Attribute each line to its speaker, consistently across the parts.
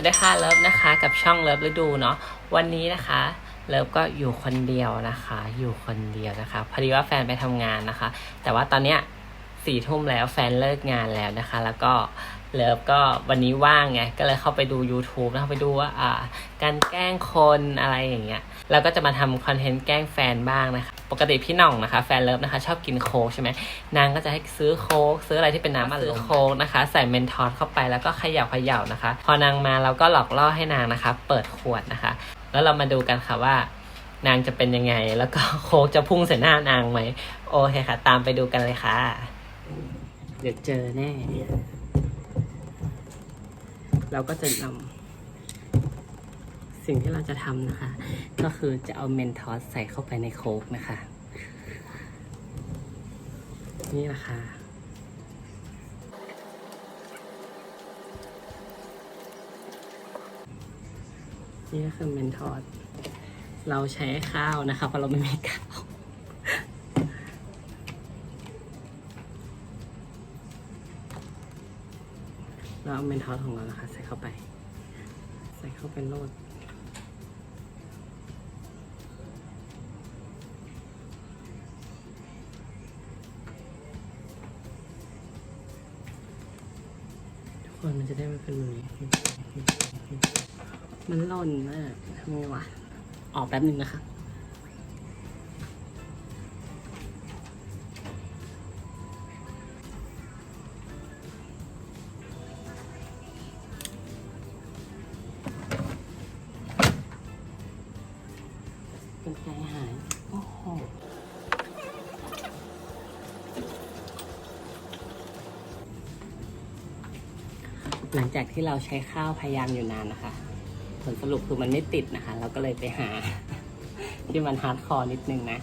Speaker 1: วัสดีค่ะเลิฟนะคะกับช่องเลิฟฤดูเนาะวันนี้นะคะเลิฟก็อยู่คนเดียวนะคะ อยู่คนเดียวนะคะพอดีว่าแฟนไปทำงานนะคะ แต่ว่าตอนเนี้ยสี่ทุ่มแล้วแฟนเลิกงานแล้วนะคะ แล้วก็ เลิฟก็วันนี้ว่างไงก็เลยเข้าไปดู YouTube นะไปดูว่าอ่า การแกล้งคนอะไรอย่างเงี้ยแล้วก็จะมาทำคอนเทนต์แกล้งแฟนบ้างนะคะ ปกติพี่น่องนะคะ แฟนเลิฟนะคะ ชอบกินโค้กใช่ไหมนางก็จะให้ซื้อโค้กซื้ออะไรที่เป็นน้ำอัดลมโค้กนะคะ ใส่เมนทอสเข้าไปแล้วก็เขย่าเขย่านะคะ พอนางมาเราก็หลอกล่อให้นางนะคะ เปิดขวดนะคะ แล้วเรามาดูกันค่ะว่านางจะเป็นยังไง แล้วก็โค้กจะพุ่งใส่หน้านางไหมโอเคค่ะ ตามไปดูกันเลยค่ะ เดี๋ยวเจอแน่ เราก็จะนำสิ่งที่เราจะทำนะคะ ก็คือจะเอาเมนทอสใส่เข้าไปในโค้กนะคะ นี่นะคะนี่ก็คือเมนทอสเราใช้ข้าวนะคะเพราะเราไม่มีข้าว เราเอาเมนทอสของเรานะคะ ใส่เข้าไป ใส่เข้าไปโลดทุกคนมันจะได้ไม่เป็นแบบนี้ มันหล่นมากทำไงวะ ออกแป๊บหนึ่งนะคะ หลังจากที่เราใช้ข้าวพยายามอยู่นานนะคะ ผลสรุปคือมันไม่ติดนะคะ เราก็เลยไปหา ที่มันฮาร์ดคอร์นิดนึงนะ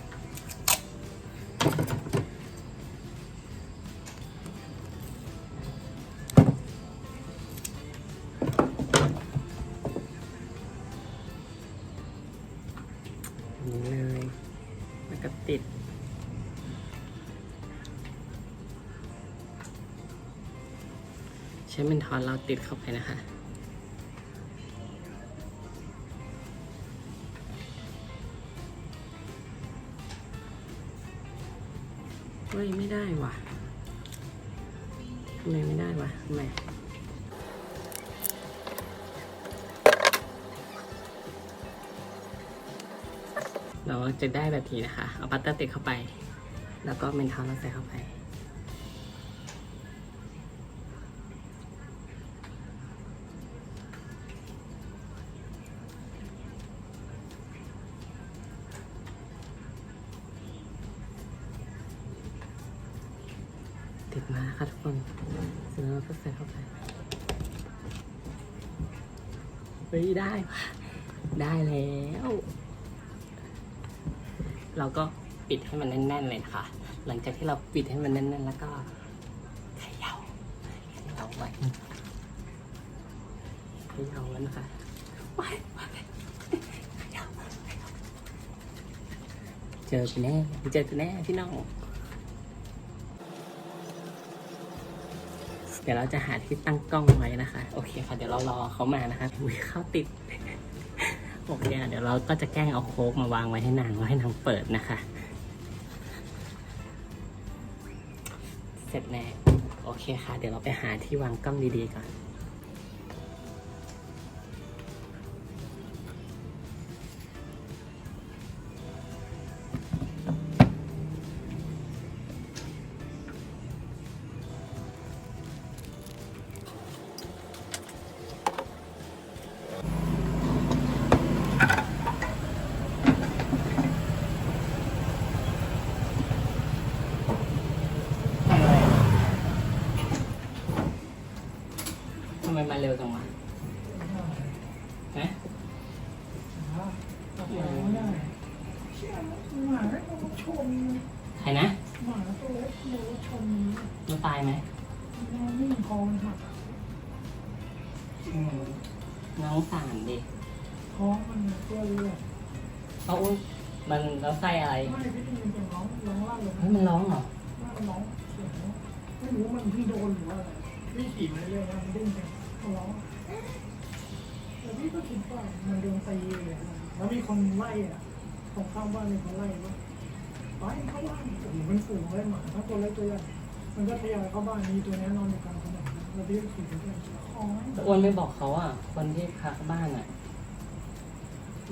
Speaker 1: นี่เลย แล้วก็ติด ช้เมนทอนเราติดเข้าไปนะคะเฮ้ยไม่ได้ว่ะทำไมไม่ได้วะทำไมเราจะได้แบบนี้นะคะ เอาบัตเตอร์ติดเข้าไป แล้วก็เมนทอลเราใส่เข้าไป ติดมาค่ะทุกคนเสร็จแล้วเราก็ใส่เข้าไปเฮ้ยได้ว่ะได้แล้ว เราก็ปิดให้มันแน่นๆเลยนะคะ หลังจากที่เราปิดให้มันแน่นๆ แล้วก็เขย่าเขย่าไว้เขย่าไว้นะคะไว้ไว้เขย่าเขย่าเจอกันแน่เจอกันแน่พี่น้อง ดี๋ยวเราจะหาที่ตั้งกล้องไว้นะคะ โอเคค่ะ เดี๋ยวเรารอเขามานะคะอุ้ยเข้าติด โอเคค่ะเดี๋ยวเราก็จะแกล้งเอาโค้กมาวางไว้ให้นางไว้ให้นางเปิดนะคะ เสร็จแน่โอเคค่ะ เดี๋ยวเราไปหาที่วางกล้องดีๆก่อน ไมมาเร็วจังวะฮะ
Speaker 2: หมาให้มันชน
Speaker 1: ใครนะ
Speaker 2: หมาตัวเล็กโดนชน
Speaker 1: มันตายไหม
Speaker 2: นอนนิ่งคอมันหัก
Speaker 1: อืมน้องสารดิ
Speaker 2: ท้องมันตัวเลือด
Speaker 1: เอาอุ้ยมันแล้วไส้อะไร
Speaker 2: ไม่พี่ได้ยินเสียงร้องร้องลั่นเลย
Speaker 1: เฮ้ยมันร้องเหรอ
Speaker 2: มันร้องเสียงไม่รู้มันพี่โดนหรือว่าอะไรพี่ขี่มาเรื่อยๆมันดิ้นไปมัน ร้องแต่พี่ก็คิดว่ามันโดนตีเลยอะแล้วมีคนไล่อะของข้างบ้านมีคนไล่ว่าไปเข้าบ้านโอ้โหมันฝูงเลยหมาทั้งตัวเล็กตัวใหญ่มันก็ทยอยเข้าบ้านมีตัวนี้นอนอยู่กลางถนนแล้วพี่ก็ขี่ไปด้วยอ๋อ
Speaker 3: อ้วนไม่บอกเขาอะ คนที่พักบ้านอะ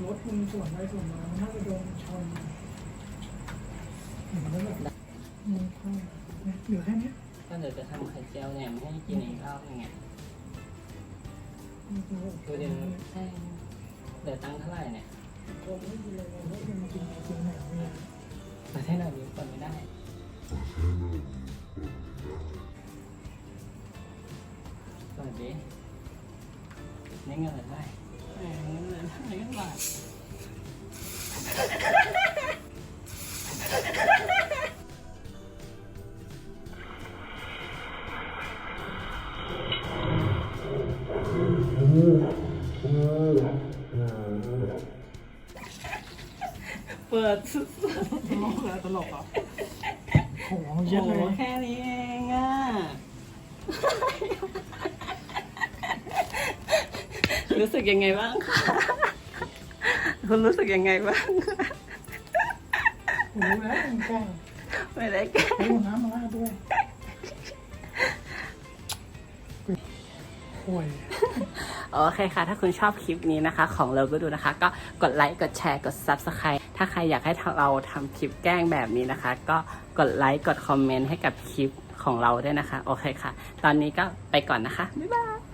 Speaker 2: รถมันส่วนไปส่วนมามันน่าจะโดนชนเห็นแล้วแบบมันเข้าเนี่ยเหลือแค่เนี้ย
Speaker 3: ก็เดี๋ยวจะทำไข่เจียวเนี่ยไม่ให้กินอีกรอบนึงไง
Speaker 2: มันคือ
Speaker 3: ดูดิใช่เหลือตังค์เท่าไหร่เนี่ย
Speaker 2: คนไม่กินเลยเพราะมันกินกินแหนเนี่ย
Speaker 3: ประเทศเรานี้คนไม่ได้สวัสดีนี่เงินเหลือเท่าไหร่เงินเหลือเท่าไหร่กันบาท ปิดสุด
Speaker 2: ตลกอะตลกอะโอ้โห
Speaker 3: ๆ
Speaker 2: เยอะเลย
Speaker 3: โอ้แค่นี้เองอะ รู้สึกยังไงบ้างคะคุณรู้สึกยังไงบ้างคะ
Speaker 2: ผมรู้แล้วมันแกล้ง
Speaker 3: ไม่ได้แกล้ง
Speaker 2: ใช้น้ำมาลาดด้วยโอ้ย
Speaker 3: โอเคค่ะ ถ้าคุณชอบคลิปนี้นะคะ ของเราก็ดูนะคะ ก็กดไลค์ กดแชร์ กด Subscribe ถ้าใครอยากให้เราทำคลิปแกล้งแบบนี้นะคะ ก็กดไลค์กดคอมเมนต์ให้กับคลิปของเราด้วยนะคะ โอเคค่ะ ตอนนี้ก็ไปก่อนนะคะ บ๊ายบาย